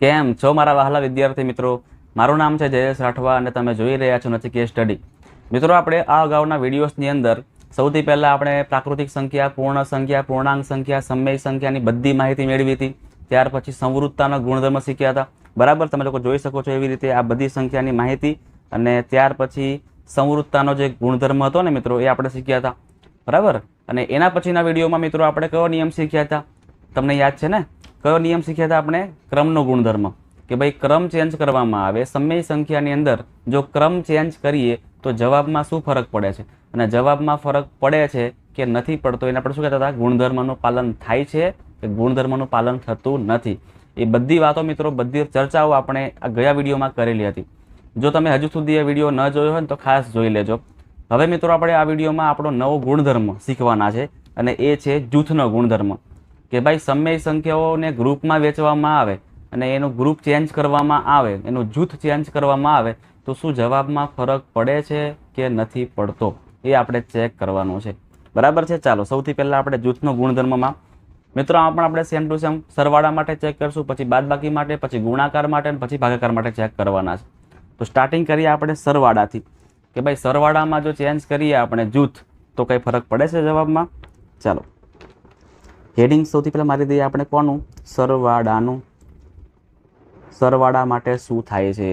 કેમ છો મારા વહાલા વિદ્યાર્થી મિત્રો? મારું નામ છે જયેશ રાઠવા અને તમે જોઈ રહ્યા છો નથી કે સ્ટડી. મિત્રો, આપણે આ અગાઉના વિડીયોઝની અંદર સૌથી પહેલાં આપણે પ્રાકૃતિક સંખ્યા, પૂર્ણ સંખ્યા, પૂર્ણાંક સંખ્યા, સમય સંખ્યાની બધી માહિતી મેળવી હતી. ત્યાર પછી સંવૃત્તાના ગુણધર્મ શીખ્યા હતા. બરાબર, તમે લોકો જોઈ શકો છો એવી રીતે આ બધી સંખ્યાની માહિતી. અને ત્યાર પછી સંવૃત્તાનો જે ગુણધર્મ હતો ને મિત્રો, એ આપણે શીખ્યા હતા. બરાબર? અને એના પછીના વિડીયોમાં મિત્રો આપણે કયો નિયમ શીખ્યા હતા? તમને યાદ છે ને? કયો નિયમ શીખ્યા હતા આપણે? ક્રમનો ગુણધર્મ. કે ભાઈ, ક્રમ ચેન્જ કરવામાં આવે, સમય સંખ્યાની અંદર જો ક્રમ ચેન્જ કરીએ, તો જવાબમાં શું ફરક પડે છે? અને જવાબમાં ફરક પડે છે કે નથી પડતો, એને આપણે શું કહેતા હતા? ગુણધર્મનું પાલન થાય છે કે ગુણધર્મનું પાલન થતું નથી. એ બધી વાતો મિત્રો, બધી ચર્ચાઓ આપણે આ ગયા વિડીયોમાં કરેલી હતી. જો તમે હજુ સુધી એ વીડિયો ન જોયો હોય તો ખાસ જોઈ લેજો. હવે મિત્રો, આપણે આ વિડીયોમાં આપણો નવો ગુણધર્મ શીખવાના છે અને એ છે જૂથનો ગુણધર્મ. કે ભાઈ સમય સંખ્યાઓને ગ્રુપમાં વેચવામાં આવે અને એનું ગ્રુપ ચેન્જ કરવામાં આવે, એનું જૂથ ચેન્જ કરવામાં આવે, તો શું જવાબમાં ફરક પડે છે કે નથી પડતો? એ આપણે ચેક કરવાનું છે. બરાબર છે? ચાલો, સૌથી પહેલાં આપણે જૂથનો ગુણધર્મમાં મિત્રો આ પણ આપણે સેમ ટુ સેમ સરવાળા માટે ચેક કરશું, પછી બાદબાકી માટે, પછી ગુણાકાર માટે અને પછી ભાગાકાર માટે ચેક કરવાના છે. તો સ્ટાર્ટિંગ કરીએ આપણે સરવાળાથી. કે ભાઈ સરવાળામાં જો ચેન્જ કરીએ આપણે જૂથ, તો કંઈ ફરક પડે છે જવાબમાં? ચાલો. હેડિંગ સૌથી પહેલાં મારી દઈએ આપણે કોનું? સરવાળાનું. સરવાળા માટે શું થાય છે?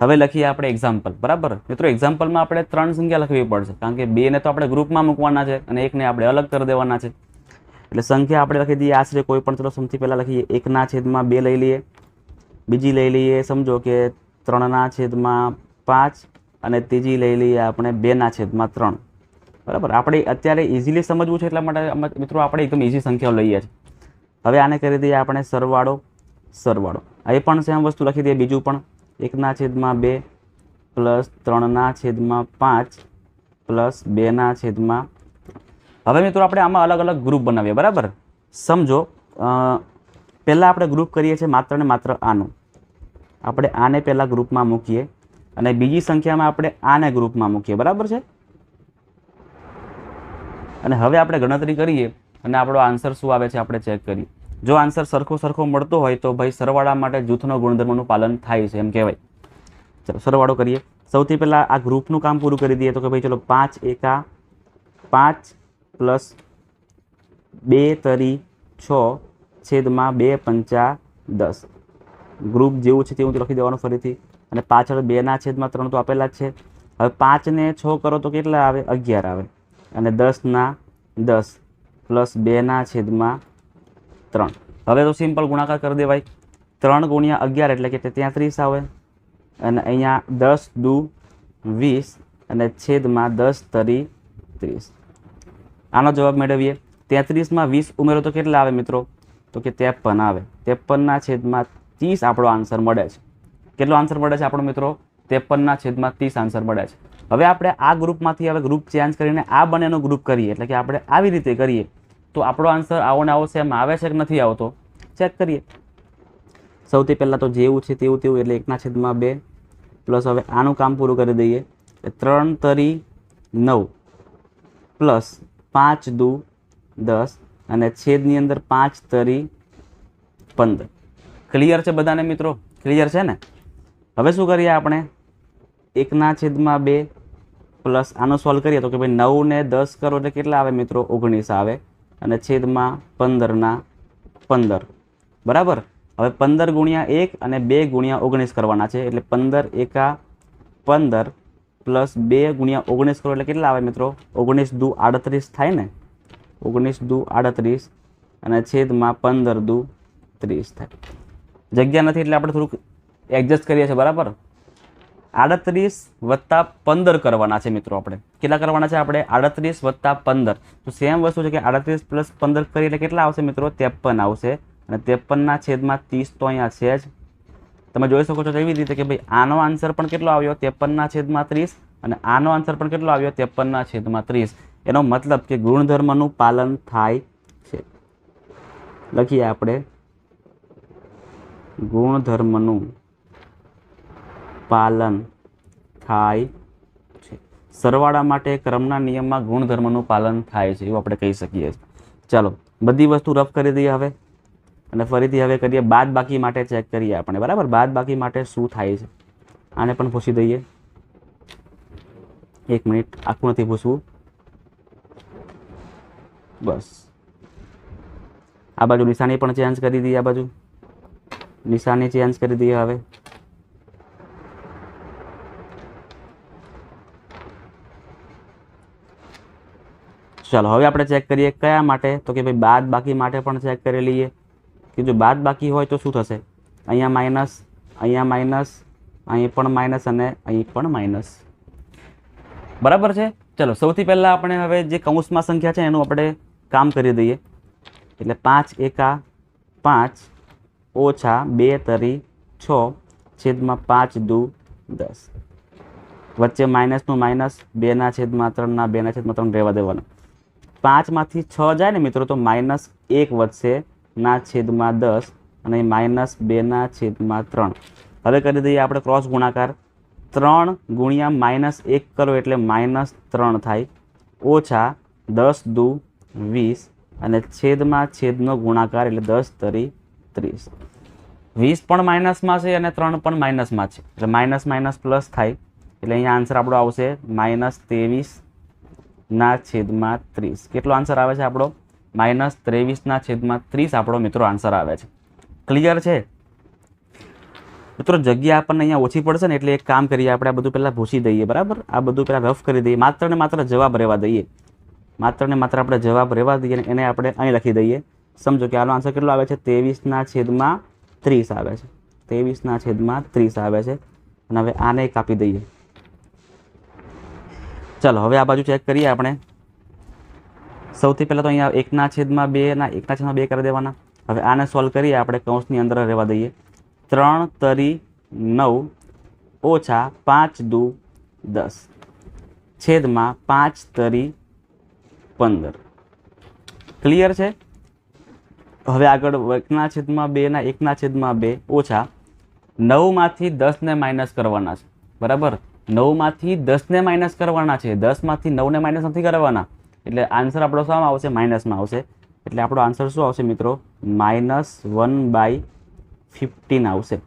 હવે લખીએ આપણે એક્ઝામ્પલ બરાબર? મિત્રો એક્ઝામ્પલમાં આપણે ત્રણ સંખ્યા લખવી પડશે, કારણ કે બેને તો આપણે ગ્રુપમાં મૂકવાના છે અને એકને આપણે અલગ કરી દેવાના છે. એટલે સંખ્યા આપણે લખી દઈએ, આશરે કોઈ પણ ચલો, સૌથી પહેલાં લખીએ, એકના છેદમાં બે લઈ લઈએ. બીજી લઈ લઈએ, સમજો કે ત્રણના છેદમાં પાંચ અને ત્રીજી લઈ લઈએ આપણે બેના છેદમાં ત્રણ. બરાબર? આપણે અત્યારે ઇઝીલી સમજવું છે એટલા માટે મિત્રો આપણે એકદમ ઇઝી સંખ્યાઓ લઈએ છીએ. હવે આને કરી દઈએ આપણે સરવાળો સરવાળો. એ પણ સેમ વસ્તુ લખી દઈએ. બીજું પણ એકના છેદમાં બે પ્લસ ત્રણના છેદમાં પાંચ પ્લસ બેના છેદમાં હવે મિત્રો આપણે આમાં અલગ અલગ ગ્રુપ બનાવીએ, બરાબર? સમજો પહેલાં આપણે ગ્રુપ કરીએ છીએ માત્ર ને માત્ર આનું. આપણે આને પહેલાં ગ્રુપમાં મૂકીએ અને બીજી સંખ્યામાં આપણે આને ગ્રુપમાં મૂકીએ, બરાબર છે? અને હવે આપણે ગણતરી કરીએ અને આપણો આન્સર શું આવે છે આપણે ચેક કરીએ. જો આન્સર સરખો સરખો મળતો હોય તો ભાઈ સરવાળા માટે જૂથનો ગુણધર્મનું પાલન થાય છે એમ કહેવાય. ચલો, સરવાળો કરીએ. સૌથી પહેલાં આ ગ્રુપનું કામ પૂરું કરી દઈએ તો કે ભાઈ ચલો પાંચ એકા પાંચ પ્લસ બે તરી છ છેદમાં બે પંચા દસ. ગ્રુપ જેવું છે તેવું લખી દેવાનું ફરીથી. અને પાછળ બેના છેદમાં ત્રણ તો આપેલા જ છે. હવે પાંચને છ કરો તો કેટલા આવે? અગિયાર આવે. અને દસના દસ પ્લસ બેના છેદમાં ત્રણ. હવે તો સિમ્પલ ગુણાકાર કરી દેવાય ત્રણ ગુણ્યા અગિયાર એટલે કે ત્યાં ત્રીસ આવે. અને અહીંયા દસ દુ વીસ અને છેદમાં દસ તરી ત્રીસ. આનો જવાબ મેળવીએ. તેત્રીસમાં વીસ ઉમેરો તો કેટલા આવે મિત્રો? તો કે ત્રેપન આવે. ત્રેપનના છેદમાં ત્રીસ આપણો આન્સર મળે છે. કેટલો આન્સર મળે છે આપણો મિત્રો? ત્રેપનના છેદમાં ત્રીસ આન્સર મળે છે. હવે આપણે આ ગ્રુપમાંથી હવે ગ્રુપ ચેન્જ કરીને આ બંનેનો ગ્રુપ કરીએ, એટલે કે આપણે આવી રીતે કરીએ. તો આપણો આન્સર આવો ને આવો સેમ આવે છે કે નથી આવતો? ચેક કરીએ. સૌથી પહેલાં તો જેવું છે તેવું તેવું, એટલે એકના છેદમાં બે, પ્લસ હવે આનું કામ પૂરું કરી દઈએ. ત્રણ તરી નવ, પ્લસ પાંચ દુ દસ, અને છેદની અંદર પાંચ તરી પંદર. ક્લિયર છે બધાને મિત્રો? ક્લિયર છે ને? હવે શું કરીએ આપણે? એકના છેદમાં બે પ્લસ આનો સોલ્વ કરીએ તો કે ભાઈ નવ ને દસ કરો એટલે કેટલા આવે મિત્રો? ઓગણીસ આવે. અને છેદમાં પંદરના પંદર. બરાબર? હવે પંદર ગુણ્યા એક અને બે ગુણ્યા ઓગણીસ કરવાના છે. એટલે પંદર એકા પંદર પ્લસ બે ગુણ્યા ઓગણીસ કરો એટલે કેટલા આવે મિત્રો? ઓગણીસ દુ આડત્રીસ થાય ને? ઓગણીસ દુ આડત્રીસ અને છેદમાં પંદર દુ ત્રીસ થાય. જગ્યા નથી એટલે આપણે થોડુંક એડજસ્ટ કરીએ છીએ. બરાબર? આડત્રીસ વત્તા પંદર કરવાના છે મિત્રો આપણે. કેટલા કરવાના છે આપણે? આડત્રીસ વત્તા પંદર. તો સેમ વસ્તુ છે કે આડત્રીસ પ્લસ પંદર કરીએ એટલે કેટલા આવશે મિત્રો? ત્રેપન આવશે. અને ત્રેપનના છેદમાં ત્રીસ તો અહીંયા છે જ. તમે જોઈ શકો છો એવી રીતે કે ભાઈ આનો આન્સર પણ કેટલો આવ્યો? ત્રેપનના છેદમાં ત્રીસ. અને આનો આન્સર પણ કેટલો આવ્યો? ત્રેપનના છેદમાં ત્રીસ. એનો મતલબ કે ગુણધર્મનું પાલન થાય છે. લખીએ આપણે. ગુણધર્મનું પાલન થાય છે. સરવાળા માટે ક્રમના નિયમમાં ગુણધર્મનું પાલન થાય છે એવું આપણે કહી શકીએ છીએ. ચાલો, બધી વસ્તુ રફ કરી દઈએ હવે. અને ફરીથી હવે કરીએ, બાદ બાકી માટે ચેક કરીએ આપણે, બરાબર? બાદ બાકી માટે શું થાય છે? આને પણ પૂછી દઈએ. એક મિનિટ, આખું નથી પૂછવું. બસ. આ બાજુ નિશાની પણ ચેન્જ કરી દઈએ આ બાજુ. નિશાની ચેન્જ કરી દઈએ હવે. ચાલો, હવે આપણે ચેક કરીએ કયા માટે? તો કે ભાઈ બાદ બાકી માટે પણ ચેક કરી લઈએ. કે જો બાદ બાકી હોય તો શું થશે? અહીંયા માઇનસ અહીંયા માઇનસ અહીં પણ માઇનસ અને અહીં પણ માઇનસ બરાબર છે? ચલો, સૌથી પહેલાં આપણે હવે જે કૌંસમાં સંખ્યા છે એનું આપણે કામ કરી દઈએ. એટલે પાંચ એકા પાંચ ઓછા બે તરી છ છેદમાં પાંચ દુ દસ. વચ્ચે માઇનસનું માઇનસ બેના છેદમાં ત્રણના બેના છેદમાં ત્રણ રહેવા દેવાનું. પાંચમાંથી છ જાય ને મિત્રો, તો માઇનસ એક વધશે, ના છેદમાં દસ, અને માઇનસ બેના છેદમાં ત્રણ. હવે કરી દઈએ આપણે ક્રોસ ગુણાકાર. ત્રણ ગુણ્યા માઇનસ એક કરો એટલે માઇનસ ત્રણ થાય. ઓછા દસ દુ વીસ, અને છેદમાં છેદનો ગુણાકાર એટલે દસ તરી ત્રીસ. વીસ પણ માઇનસમાં છે અને ત્રણ પણ માઇનસમાં છે. એટલે માઇનસ માઇનસ પ્લસ થાય. એટલે અહીંયા આન્સર આપણો આવશે માઇનસ ત્રેવીસ ના છેદમાં ત્રીસ. કેટલો આન્સર આવે છે આપણો? માઇનસ ત્રેવીસના છેદમાં ત્રીસ આપણો મિત્રો આન્સર આવે છે. ક્લિયર છે? મિત્રો, જગ્યા આપણને અહીંયા ઓછી પડશે ને એટલે એક કામ કરીએ, આપણે આ બધું પહેલાં ભૂસી દઈએ, બરાબર? આ બધું પહેલાં રફ કરી દઈએ. માત્ર ને માત્ર જવાબ રહેવા દઈએ. માત્ર ને માત્ર આપણે જવાબ રહેવા દઈએ એને આપણે અહીં લખી દઈએ. સમજો કે આનો આન્સર કેટલો આવે છે? ત્રેવીસના છેદમાં ત્રીસ આવે છે. ત્રેવીસના છેદમાં ત્રીસ આવે છે. અને હવે આને કાપી દઈએ. ચાલો, હવે આ બાજુ ચેક કરીએ આપણે. સૌથી પહેલાં તો અહીંયા એકના છેદમાં બે ના, એકના છેદમાં બે કરી દેવાના. હવે આને સોલ્વ કરીએ, આપણે કૌંસની અંદર રહેવા દઈએ. ત્રણ તરી નવ ઓછા પાંચ દુ દસ. છેદમાં પાંચ તરી પંદર. ક્લિયર છે? હવે આગળ એકના છેદમાં બે ના, એકના છેદમાં બે ઓછા નવમાંથી દસને માઇનસ કરવાના છે. બરાબર? નવમાંથી દસને માઇનસ કરવાના છે. દસમાંથી નવને માઇનસ નથી કરવાના. એટલે આન્સર આપણો શામાં આવશે? માઇનસમાં આવશે. એટલે આપણો આન્સર શું આવશે મિત્રો? માઇનસ વન બાય ફિફ્ટીન આવશે.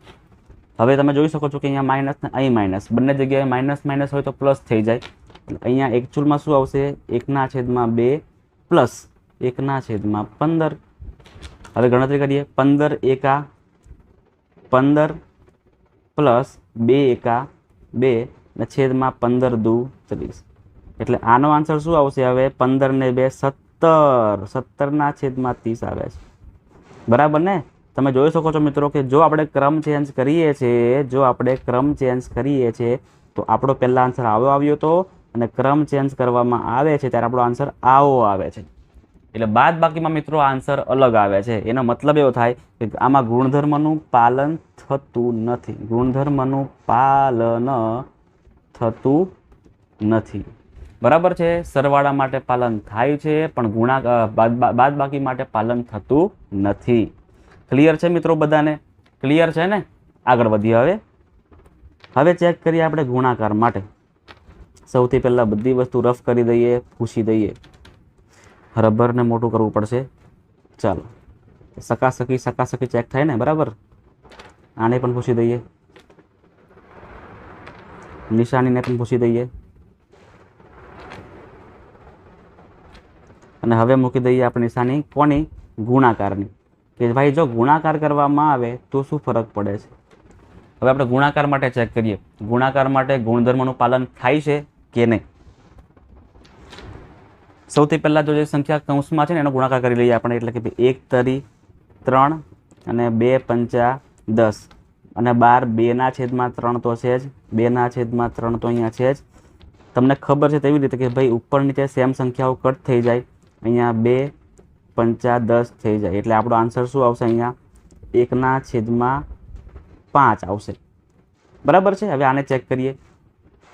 હવે તમે જોઈ શકો છો કે અહીંયા માઇનસ ને અહીં માઇનસ બંને જગ્યાએ માઇનસ માઇનસ હોય તો પ્લસ થઈ જાય. એટલે અહીંયા એકચ્યુઅલમાં શું આવશે? એકના છેદમાં બે પ્લસ એકના છેદમાં પંદર. હવે ગણતરી કરીએ. પંદર એકા, પંદર પ્લસ બે એકા, બે. ને છેદમાં પંદર દુ ત્રીસ. એટલે આનો આન્સર શું આવશે હવે? પંદર ને બે સત્તર. સત્તરના છેદમાં ત્રીસ આવે છે. બરાબર ને? તમે જોઈ શકો છો મિત્રો કે જો આપણે ક્રમ ચેન્જ કરીએ છીએ, જો આપણે ક્રમ ચેન્જ કરીએ છીએ, તો આપણો પહેલાં આન્સર આવો આવ્યો હતો અને ક્રમ ચેન્જ કરવામાં આવે છે ત્યારે આપણો આન્સર આવો આવે છે. એટલે બાદ બાકીમાં મિત્રો આન્સર અલગ આવે છે. એનો મતલબ એવો થાય કે આમાં ગુણધર્મનું પાલન થતું નથી. ગુણધર્મનું પાલન થતું નથી. બરાબર છે? સરવાળા માટે પાલન થાય છે, પણ ગુણા બાદ બાકી માટે પાલન થતું નથી. ક્લિયર છે મિત્રો બધાને? ક્લિયર છે ને? આગળ વધીએ હવે. હવે ચેક કરીએ આપણે ગુણાકાર માટે. સૌથી પહેલાં બધી વસ્તુ રફ કરી દઈએ ફૂસી દઈએ. રબરને મોટું કરવું પડશે. ચાલો. સકાસકી સકાસકી ચેક થાય ને? બરાબર? આને પણ પૂછી દઈએ. નિશાનીને પણ પૂછી દઈએ. અને હવે મૂકી દઈએ આપણે નિશાની કોની? ગુણાકારની. કે ભાઈ જો ગુણાકાર કરવામાં આવે તો શું ફરક પડે છે? હવે આપણે ગુણાકાર માટે ચેક કરીએ. ગુણાકાર માટે ગુણધર્મનું પાલન થાય છે કે નહીં? સૌથી પહેલાં જો જે સંખ્યા કૌંસમાં છે ને એનો ગુણાકાર કરી લઈએ આપણે. એટલે કે એક તરી ત્રણ અને બે પંચા દસ. અને બાર બેના છેદમાં ત્રણ તો છે જ બેના છેદમાં ત્રણ તો અહીંયા છે જ. તમને ખબર છે તેવી રીતે કે ભાઈ ઉપર નીચે સેમ સંખ્યાઓ કટ થઈ જાય, અહીંયા બે પંચા દસ થઈ જાય. એટલે આપણો આન્સર શું આવશે અહીંયા? એકના છેદમાં પાંચ આવશે. બરાબર છે? હવે આને ચેક કરીએ.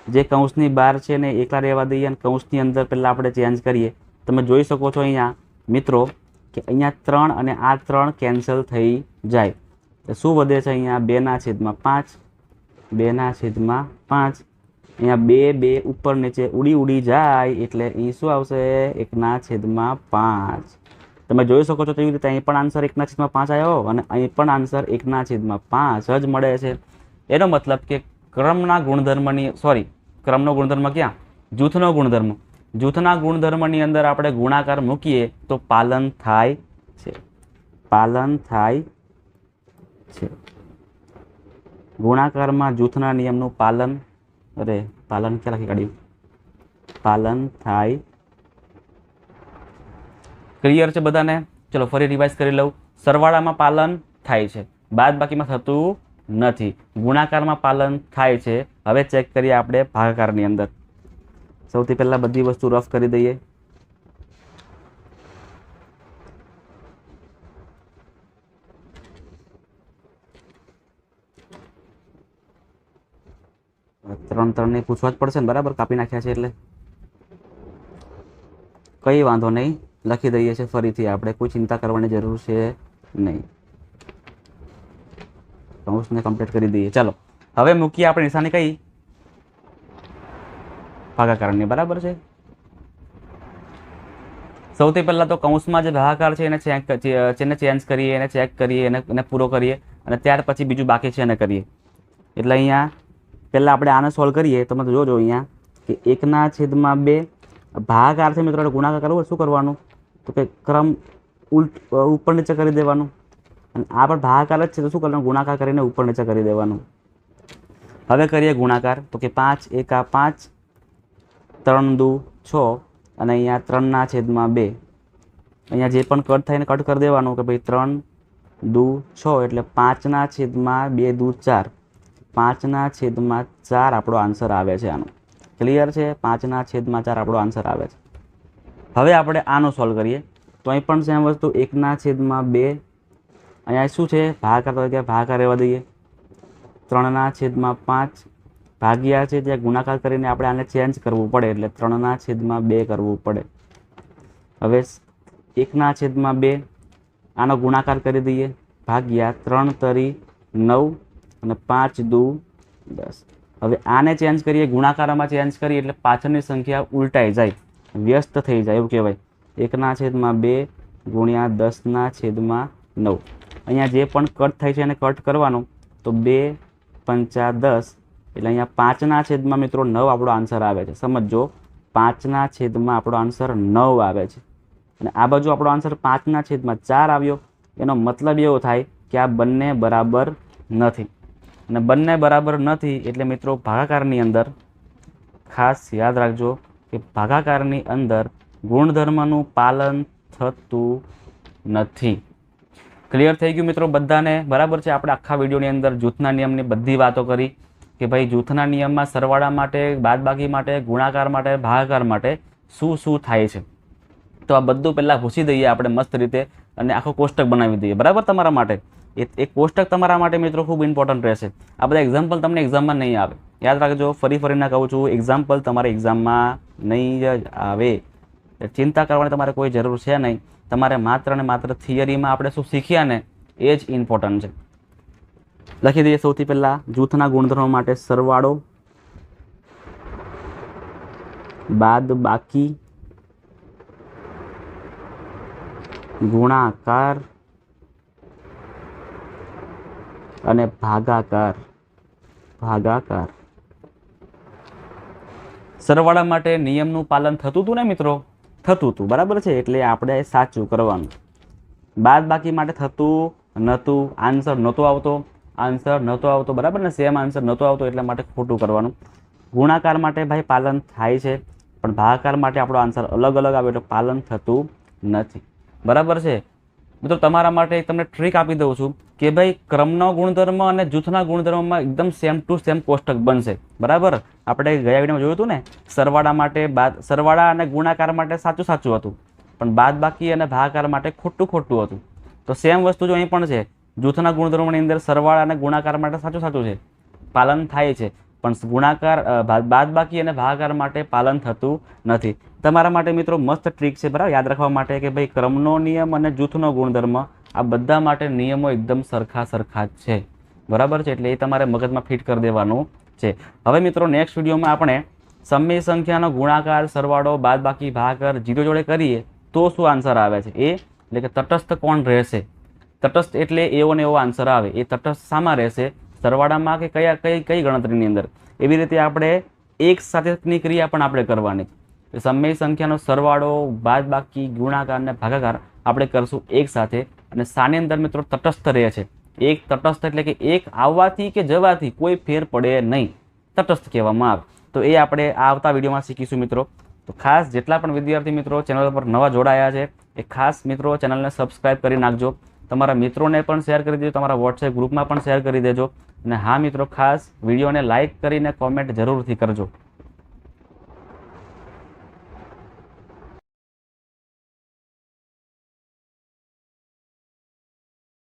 જે કૌંસની બહાર છે ને એકલા રહેવા દઈએ અને કૌંસની અંદર પહેલાં આપણે ચેન્જ કરીએ. તમે જોઈ શકો છો અહીંયા, મિત્રો, કે અહીંયા ત્રણ અને આ ત્રણ કેન્સલ થઈ જાય. તો શું વધે છે અહીંયા? બેના છેદમાં પાંચ બેના છેદમાં પાંચ. અહીંયા બે બે ઉપર નીચે ઉડી ઉડી જાય એટલે એ શું આવશે? એકના છેદમાં પાંચ. તમે જોઈ શકો છો તેવી રીતે અહીં પણ આન્સર એકના છેદમાં પાંચ આવ્યો અને અહીં પણ આન્સર એકના છેદમાં પાંચ જ મળે છે. એનો મતલબ કે ક્રમના ગુણધર્મની, સોરી, ક્રમનો ગુણધર્મ ક્યાં? જૂથનો ગુણધર્મ. જૂથના ગુણધર્મની અંદર આપણે ગુણાકાર મૂકીએ તો પાલન થાય છે. પાલન થાય છે. ગુણાકારમાં જૂથના નિયમનું પાલન, અરે, પાલન ક્યાં લખી કાઢ્યું? પાલન થાય. ક્લિયર છે બધાને? ચલો, ફરી રિવાઇઝ કરી લઉં. સરવાળામાં પાલન થાય છે. બાદ બાકીમાં થતું નથી. ગુણાકારમાં પાલન થાય છે. હવે ચેક કરીએ આપણે ભાગાકારની અંદર. સૌથી પહેલાં બધી વસ્તુ રફ કરી દઈએ. ત્રણ ત્રણને પૂછવા જ પડશે ને, બરાબર? કાપી નાખ્યા છે એટલે. કંઈ વાંધો નહીં. લખી દઈએ છીએ ફરીથી આપણે. કોઈ ચિંતા કરવાની જરૂર છે નહીં. કૌંસને કમ્પ્લીટ કરી દઈએ. ચાલો. હવે મૂકીએ આપણે નિશાની કઈ? ભાગાકારની, બરાબર છે? સૌથી પહેલાં તો કૌંસમાં જે ભાગાકાર છે એને ચેક એને ચેન્જ કરીએ, એને ચેક કરીએ, એને એને પૂરો કરીએ અને ત્યાર પછી બીજું બાકી છે એને કરીએ. એટલે અહીંયા પહેલાં આપણે આને સોલ્વ કરીએ તો તમે જોજો અહીંયા કે એકના છેદમાં બે ભાગાકાર છે મિત્રો ગુણાકાર કરવો શું કરવાનું? તો કે ક્રમ ઉલટ ઉપર નીચે કરી દેવાનું. અને આ પણ ભાગાકાર જ છે, તો શું કરવાનું? ગુણાકાર કરીને ઉપર નીચે કરી દેવાનું. હવે કરીએ ગુણાકાર. તો કે પાંચ એકા પાંચ, ત્રણ દુ છ, અને અહીંયા ત્રણના છેદમાં બે. અહીંયા જે પણ કટ થાય એને કટ કરી દેવાનું કે ભાઈ ત્રણ દુ છ, એટલે પાંચના છેદમાં બે દુ ચાર. પાંચના છેદમાં ચાર આપણો આન્સર આવે છે આનો. ક્લિયર છે? પાંચના છેદમાં ચાર આપણો આન્સર આવે છે. હવે આપણે આનો સોલ્વ કરીએ. તો અહીં પણ સેમ વસ્તુ, એકના છેદમાં બે. અહીંયા શું છે? ભાગાકાર તરીકે ત્યાં ભાગાકાર રહેવા દઈએ. ત્રણના છેદમાં પાંચ ભાગ્યા છે, ત્યાં ગુણાકાર કરીને આપણે આને ચેન્જ કરવું પડે, એટલે ત્રણના છેદમાં બે કરવું પડે. હવે એકના છેદમાં બે, આનો ગુણાકાર કરી દઈએ. ભાગ્યા ત્રણ તરી નવ અને પાંચ દુ દસ હવે આને ચેન્જ કરીએ, ગુણાકારમાં ચેન્જ કરીએ, એટલે પાછળની સંખ્યા ઉલટાઈ જાય. વ્યસ્ત થઈ જાય, એવું કહેવાય. એકના છેદમાં બે ગુણ્યા દસના છેદમાં નવ. અહીંયા જે પણ કટ થાય છે એને કટ કરવાનો. તો બે પંચા દસ, એટલે અહીંયા પાંચના છેદમાં મિત્રો નવ આપણો આન્સર આવે છે. સમજો પાંચના છેદમાં આપણો આન્સર નવ આવે છે. અને આ બાજુ આપણો આન્સર પાંચના છેદમાં ચાર આવ્યો. એનો મતલબ એવો થાય કે આ બંને બરાબર નથી. અને બંને બરાબર નથી એટલે મિત્રો ભાગાકારની અંદર ખાસ યાદ રાખજો કે ભાગાકારની અંદર ગુણધર્મનું પાલન થતું નથી. ક્લિયર થઈ ગયું મિત્રો બધાને? બરાબર છે? આપણે આખા વિડીયોની અંદર જૂથના નિયમની બધી વાતો કરી કે ભાઈ જૂથના નિયમમાં સરવાળા માટે, બાદબાકી માટે, ગુણાકાર માટે, ભાગાકાર માટે શું શું થાય છે? તો આ બધું પહેલાં ભૂસી દઈએ આપણે મસ્ત રીતે અને આખો કોષ્ટક બનાવી દઈએ. બરાબર તમારા માટે? એ એક કોષ્ટક તમારા માટે મિત્રો ખૂબ ઇમ્પોર્ટન્ટ રહેશે. આ બધા એક્ઝામ્પલ તમને એક્ઝામમાં નહીં આવે. યાદ રાખજો, ફરી ફરીને કહું છું એક્ઝામ્પલ તમારે એક્ઝામમાં નહીં જ આવે. ચિંતા કરવાની તમારે કોઈ જરૂર છે નહીં. તમારે માત્ર ને માત્ર થિયરીમાં આપણે શું શીખ્યા ને એ જ ઇમ્પોર્ટન્ટ છે. લખી દઈએ સૌથી પહેલાં, જૂથના ગુણધર્મો માટે સરવાળો. બાદ બાકી. ગુણાકાર. અને ભાગાકાર ભાગાકાર. સરવાળા માટે નિયમનું પાલન થતું હતું ને મિત્રો? થતું હતું, બરાબર છે? એટલે આપણે સાચું કરવાનું. બાદ બાકી માટે થતું નહોતું આન્સર નહોતો આવતો. આન્સર નહોતો આવતો, બરાબર ને? સેમ આન્સર નહોતો આવતો, એટલા માટે ખોટું કરવાનું. ગુણાકાર માટે ભાઈ પાલન થાય છે, પણ ભાગાકાર માટે આપણો આન્સર અલગ અલગ આવે, એટલે પાલન થતું નથી. બરાબર છે? મિત્રો તમારા માટે એક તમને ટ્રીક આપી દઉં છું કે ભાઈ ક્રમનો ગુણધર્મ અને જૂથના ગુણધર્મમાં એકદમ સેમ ટુ સેમ કોષ્ટક બનશે. બરાબર? આપણે ગયા વિડીયોમાં જોયું હતું ને, સરવાળા માટે બાદ, સરવાળા અને ગુણાકાર માટે સાચું સાચું હતું. પણ બાદ બાકી અને ભાગાકાર માટે ખોટું ખોટું હતું. તો સેમ વસ્તુ જો અહીં પણ છે. જૂથના ગુણધર્મની અંદર સરવાળા અને ગુણાકાર માટે સાચું સાચું છે. પાલન થાય છે. પણ ગુણાકાર બાદ બાકી અને ભાગાકાર માટે પાલન થતું નથી. તમારા માટે મિત્રો મસ્ત ટ્રીક છે, બરાબર? યાદ રાખવા માટે કે ભાઈ ક્રમનો નિયમ અને જૂથનો ગુણધર્મ આ બધા માટે નિયમો એકદમ સરખા સરખા જ છે. બરાબર છે? એટલે એ તમારે મગજમાં ફિટ કરી દેવાનું છે. હવે મિત્રો નેક્સ્ટ વિડીયોમાં આપણે સમય સંખ્યાનો ગુણાકાર, સરવાળો, બાદબાકી, ભાગાકાર જીરો જોડે કરીએ તો શું આન્સર આવે છે? એ, એટલે કે તટસ્થ કોણ રહેશે? તટસ્થ એટલે એવો ને એવો આન્સર આવે. એ તટસ્થ શામાં રહેશે? સરવાળામાં કે કયા કઈ કઈ ગણતરીની અંદર? એવી રીતે આપણે એક સાથેની ક્રિયા પણ આપણે કરવાની. સમય સંખ્યાનો સરવાળો બાદ બાકી ગુણાકાર અને ભાગાકાર આપણે કરશું એક સાથે. અને સાની અંદર મિત્રો તટસ્થ રહે છે. એક તટસ્થ એટલે કે એક આવવાથી કે જવાથી કોઈ ફેર પડે નહીં. તટસ્થ કહેવામાં આવે. તો એ આપણે આવતા વિડીયોમાં શીખીશું મિત્રો. તો ખાસ જેટલા પણ વિદ્યાર્થી મિત્રો ચેનલ પર નવા જોડાયા છે, એ ખાસ મિત્રો ચેનલને સબસ્ક્રાઈબ કરી નાખજો. તમારા મિત્રોને પણ શેર કરી દેજો, તમારા વોટ્સએપ ગ્રુપમાં પણ શેર કરી દેજો. અને હા મિત્રો, ખાસ વિડીયોને લાઇક કરીને કોમેન્ટ જરૂરથી કરજો.